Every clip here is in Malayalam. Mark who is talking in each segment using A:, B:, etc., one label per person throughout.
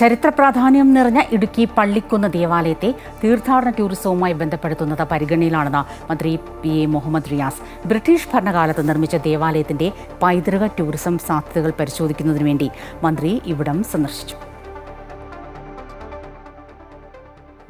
A: ചരിത്ര പ്രാധാന്യം നിറഞ്ഞ ഇടുക്കി പള്ളിക്കുന്ന് ദേവാലയത്തെ തീർത്ഥാടന ടൂറിസവുമായി ബന്ധപ്പെടുത്തുന്നത് പരിഗണനയിലാണെന്ന് മന്ത്രി P A Muhammad Riyas. British ഭരണകാലത്ത് നിർമ്മിച്ച ദേവാലയത്തിന്റെ പൈതൃക ടൂറിസം സാധ്യതകൾ പരിശോധിക്കുന്നതിനു വേണ്ടി മന്ത്രി ഇവിടം സന്ദർശിച്ചു.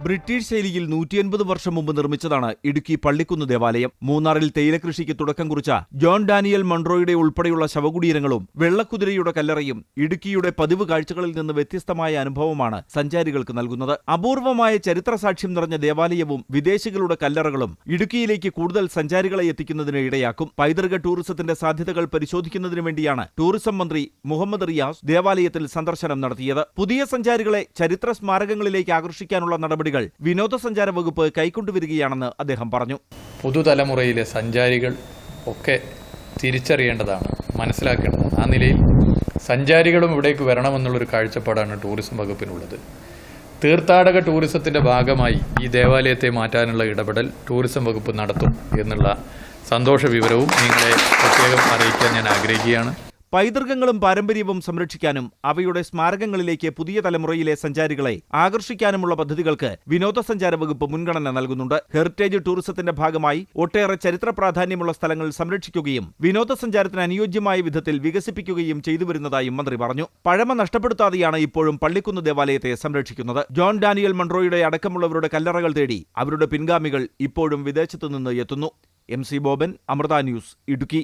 B: ബ്രിട്ടീഷ് ശൈലിയിൽ നൂറ്റിയൻപത് വർഷം മുമ്പ് നിർമ്മിച്ചതാണ് ഇടുക്കി പള്ളിക്കുന്ന് ദേവാലയം. മൂന്നാറിൽ തേയിലകൃഷിക്ക് തുടക്കം കുറിച്ച ജോൺ ഡാനിയൽ മൺറോയുടെ ഉൾപ്പെടെയുള്ള ശവകുടീരങ്ങളും വെള്ളക്കുതിരയുടെ കല്ലറയും ഇടുക്കിയുടെ പതിവ് കാഴ്ചകളിൽ നിന്ന് വ്യത്യസ്തമായ അനുഭവമാണ് സഞ്ചാരികൾക്ക് നൽകുന്നത്. അപൂർവമായ ചരിത്ര സാക്ഷ്യം നിറഞ്ഞ ദേവാലയവും വിദേശികളുടെ കല്ലറകളും ഇടുക്കിയിലേക്ക് കൂടുതൽ സഞ്ചാരികളെ എത്തിക്കുന്നതിന് ഇടയാക്കും. പൈതൃക ടൂറിസത്തിന്റെ സാധ്യതകൾ പരിശോധിക്കുന്നതിനു വേണ്ടിയാണ് ടൂറിസം മന്ത്രി മുഹമ്മദ് റിയാസ് ദേവാലയത്തിൽ സന്ദർശനം നടത്തിയത്. പുതിയ സഞ്ചാരികളെ ചരിത്ര സ്മാരകങ്ങളിലേക്ക് ആകർഷിക്കാനുള്ള നടപടികൾ വിനോദസഞ്ചാര വകുപ്പ് കൈക്കൊണ്ടുവരികയാണെന്ന് അദ്ദേഹം പറഞ്ഞു.
C: പുതുതലമുറയിലെ സഞ്ചാരികൾ ഒക്കെ തിരിച്ചറിയേണ്ടതാണ് മനസ്സിലാക്കേണ്ടതാണ്. ആ നിലയിൽ സഞ്ചാരികളും ഇവിടേക്ക് വരണമെന്നുള്ളൊരു കാഴ്ചപ്പാടാണ് ടൂറിസം വകുപ്പിനുള്ളത്. തീർത്ഥാടക ടൂറിസത്തിന്റെ ഭാഗമായി ഈ ദേവാലയത്തെ മാറ്റാനുള്ള ഇടപെടൽ ടൂറിസം വകുപ്പ് നടത്തും എന്നുള്ള സന്തോഷ വിവരവും നിങ്ങളെ പ്രത്യേകം അറിയിക്കാൻ ഞാൻ ആഗ്രഹിക്കുകയാണ്.
B: പൈതൃകങ്ങളും പാരമ്പര്യവും സംരക്ഷിക്കാനും അവയുടെ സ്മാരകങ്ങളിലേക്ക് പുതിയ തലമുറയിലെ സഞ്ചാരികളെ ആകർഷിക്കാനുമുള്ള പദ്ധതികൾക്ക് വിനോദസഞ്ചാര വകുപ്പ് മുൻഗണന നൽകുന്നുണ്ട്. ഹെറിറ്റേജ് ടൂറിസത്തിന്റെ ഭാഗമായി ഒട്ടേറെ ചരിത്ര പ്രാധാന്യമുള്ള സ്ഥലങ്ങൾ സംരക്ഷിക്കുകയും വിനോദസഞ്ചാരത്തിന് അനുയോജ്യമായ വിധത്തിൽ വികസിപ്പിക്കുകയും ചെയ്തു വരുന്നതായും മന്ത്രി പറഞ്ഞു. പഴമ നഷ്ടപ്പെടുത്താതെയാണ് ഇപ്പോഴും പള്ളിക്കുന്ന് ദേവാലയത്തെ സംരക്ഷിക്കുന്നത്. ജോൺ ഡാനിയൽ മൺട്രോയുടെ അടക്കമുള്ളവരുടെ കല്ലറകൾ തേടി അവരുടെ പിൻഗാമികൾ ഇപ്പോഴും വിദേശത്തുനിന്ന് എത്തുന്നു. M C Boban Amrita news Idukki.